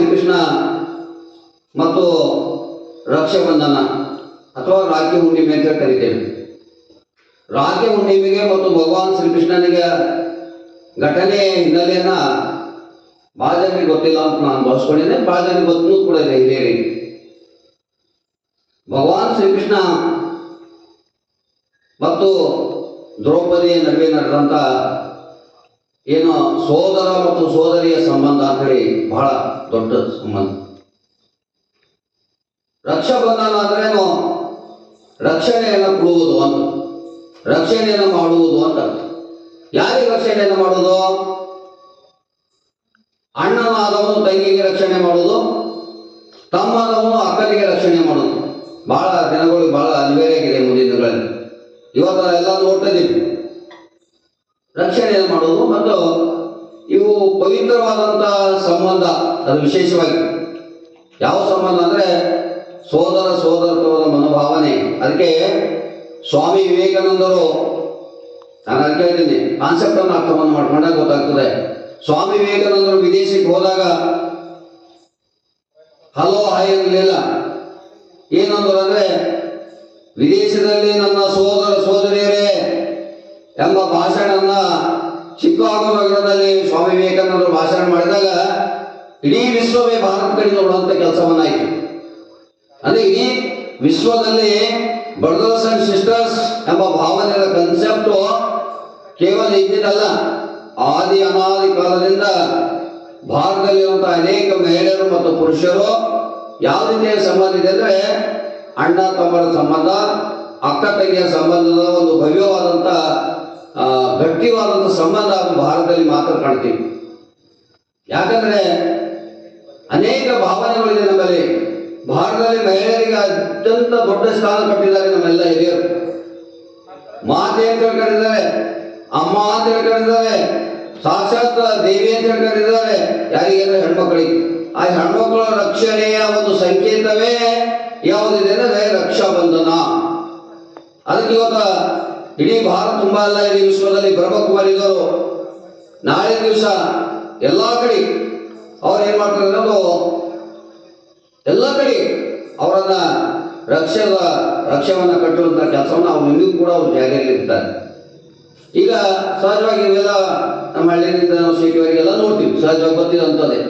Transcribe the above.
ಶ್ರೀಕೃಷ್ಣ ಮತ್ತು ರಕ್ಷಾಬಂಧನ ಅಥವಾ ರಾಖಿ ಹುಣ್ಣಿಮೆ ಅಂತ ಕರಿತೇವೆ. ರಾಖಿ ಹುಣ್ಣಿಮೆಗೆ ಮತ್ತು ಭಗವಾನ್ ಶ್ರೀಕೃಷ್ಣನಿಗೆ ಘಟನೆ ಹಿನ್ನೆಲೆಯನ್ನ ಭಾಳ ಜನರಿಗೆ ಗೊತ್ತಿಲ್ಲ ಅಂತ ನಾನು ಭಾವಿಸ್ಕೊಂಡಿದ್ದೆ ಭಾಳ ಜನರಿಗೆ ಗೊತ್ತೂ ಕೂಡ ಇದೆ ಹಿರಿಯರಿಗೆ ಭಗವಾನ್ ಶ್ರೀಕೃಷ್ಣ ಮತ್ತು ದ್ರೌಪದಿ ನಡುವೆ ನಡೆದಂತ ಏನು ಸೋದರ ಮತ್ತು ಸೋದರಿಯ ಸಂಬಂಧ ಹೇಳಿ ಬಹಳ ದೊಡ್ಡ ಸಂಬಂಧ. ರಕ್ಷಾಬಂಧನ ಅಂದ್ರೇನು ರಕ್ಷಣೆಯನ್ನು ಕೊಡುವುದು ಅಂತ. ರಕ್ಷಣೆಯನ್ನು ಮಾಡುವುದು ಅಂತ. ಯಾರಿಗೆ ರಕ್ಷಣೆಯನ್ನು ಮಾಡುವುದು? ಅಣ್ಣನಾದವನು ತಂಗಿಗೆ ರಕ್ಷಣೆ ಮಾಡುವುದು ತಮ್ಮನವನು ಅಕ್ಕನಿಗೆ ರಕ್ಷಣೆ ಮಾಡುವುದು. ಬಹಳ ದಿನಗಳು ಬಹಳ ಅನಿವಾರ್ಯ ಆಗಿದೆ ಮುಂದಿನ ದಿನಗಳಲ್ಲಿ. ಇವತ್ತು ಎಲ್ಲ ನೋಡ್ತಾ ಇದ್ದೀವಿ. ರಕ್ಷಣೆಯನ್ನು ಮಾಡುವುದು ಮತ್ತು ಇವು ಪವಿತ್ರವಾದಂತಹ ಸಂಬಂಧ, ಅದು ವಿಶೇಷವಾಗಿ. ಯಾವ ಸಂಬಂಧ ಅಂದ್ರೆ ಸೋದರ ಸೋದರತ್ವದ ಮನೋಭಾವನೆ. ಅದಕ್ಕೆ ಸ್ವಾಮಿ ವಿವೇಕಾನಂದರು, ನಾನು ಅದಕ್ಕೆ ಹೇಳ್ತೀನಿ ಕಾನ್ಸೆಪ್ಟ್ ಅನ್ನು ಅರ್ಥವನ್ನು ಮಾಡ್ಕೊಂಡಾಗ ಗೊತ್ತಾಗ್ತದೆ. ಸ್ವಾಮಿ ವಿವೇಕಾನಂದರು ವಿದೇಶಕ್ಕೆ ಹೋದಾಗ, ಹಲೋ ಹಾಯ್ ಅನ್ನಲಿಲ್ಲ ಏನಂದ್ರು ಅಂದ್ರೆ, ವಿದೇಶದಲ್ಲಿ ನನ್ನ ಸೋದರ ಸೋದರಿಯರೇ ಎಂಬ ಭಾಷಣವನ್ನ ಚಿಕಾಗೋ ನಗರದಲ್ಲಿ ಸ್ವಾಮಿ ವಿವೇಕಾನಂದರು ಭಾಷಣ ಮಾಡಿದಾಗ ಇಡೀ ವಿಶ್ವವೇ ಭಾರತ ಕಡೆ ನೋಡುವಂತ ಕೆಲಸವನ್ನಾಯಿತು. ಅಂದ್ರೆ ಇಡೀ ವಿಶ್ವದಲ್ಲಿ ಬ್ರದರ್ಸ್ ಅಂಡ್ ಸಿಸ್ಟರ್ಸ್ ಎಂಬ ಭಾವನೆಯ ಕನ್ಸೆಪ್ಟ್ ಕೇವಲ ಇದ್ದಿದ್ದಲ್ಲ ಆದಿ ಅನಾದಿ ಕಾಲದಿಂದ ಭಾರತದಲ್ಲಿರುವಂತಹ ಅನೇಕ ಮಹಿಳೆಯರು ಮತ್ತು ಪುರುಷರು ಯಾವ ರೀತಿಯ ಸಂಬಂಧ ಇದೆ ಅಂದ್ರೆ ಅಣ್ಣ ತಮ್ಮರ ಸಂಬಂಧ ಅಕ್ಕ ತಂಗಿಯ ಸಂಬಂಧದ ಒಂದು ಭವ್ಯವಾದಂತ ಆ, ಗಟ್ಟಿವಾದಂತ ಸಂಬಂಧ ಅದು ಭಾರತದಲ್ಲಿ ಮಾತ್ರ ಕಾಣ್ತೀವಿ. ಯಾಕಂದ್ರೆ ಅನೇಕ ಭಾವನೆಗಳಿದೆ ನಮ್ಮಲ್ಲಿ. ಭಾರತದಲ್ಲಿ ಮಹಿಳೆಯರಿಗೆ ಅತ್ಯಂತ ದೊಡ್ಡ ಸ್ಥಾನ ಕೊಟ್ಟಿದ್ದಾರೆ ನಮ್ಮೆಲ್ಲ ಹಿರಿಯರು. ಮಾತೆ ಅಂತ ಕರೆದಿದ್ದಾರೆ ಅಮ್ಮ ಅಂತ ಕರೆದಿದ್ದಾರೆ ಸಾಕ್ಷಾತ್ ದೇವಿ ಅಂತ ಕರೆದಿದ್ದಾರೆ ಯಾರಿಗೆ ಅಂದ್ರೆ ಹೆಣ್ಮಕ್ಳಿಗೆ. ಆ ಹೆಣ್ಮಕ್ಳ ರಕ್ಷಣೆಯ ಒಂದು ಸಂಕೇತವೇ ಯಾವುದಿದೆ ಅಂದ್ರೆ ರಕ್ಷಾಬಂಧನ. ಅದಕ್ಕೆ ಇವತ್ತ ಇಡೀ ಭಾರತ ತುಂಬಾ ಅಲ್ಲ, ಇಡೀ ವಿಶ್ವದಲ್ಲಿ ಬ್ರಹ್ಮಕುಮಾರಿದರು ನಾಳೆ ದಿವಸ ಎಲ್ಲಾ ಕಡೆ ಅವ್ರು ಏನ್ ಮಾಡ್ತಾರೆ ಅನ್ನೋದು ಎಲ್ಲ ಕಡೆ ಅವರನ್ನ ರಕ್ಷದ ರಕ್ಷವನ್ನ ಕಟ್ಟುವಂತ ಕೆಲಸವನ್ನ ಅವ್ರು ಇನ್ನೂ ಕೂಡ ಅವ್ರು ಜಾರಿಯಲ್ಲಿ ಇರ್ತಾರೆ. ಈಗ ಸಹಜವಾಗಿ ಇವೆಲ್ಲ ನಮ್ಮ ಹಳ್ಳಿಯಿಂದ ನಾವು ಸಿಟಿವರೆಗೆಲ್ಲ ನೋಡ್ತೀವಿ, ಸಹಜವಾಗಿ ಗೊತ್ತಿರೋಂಥದ್ದೇ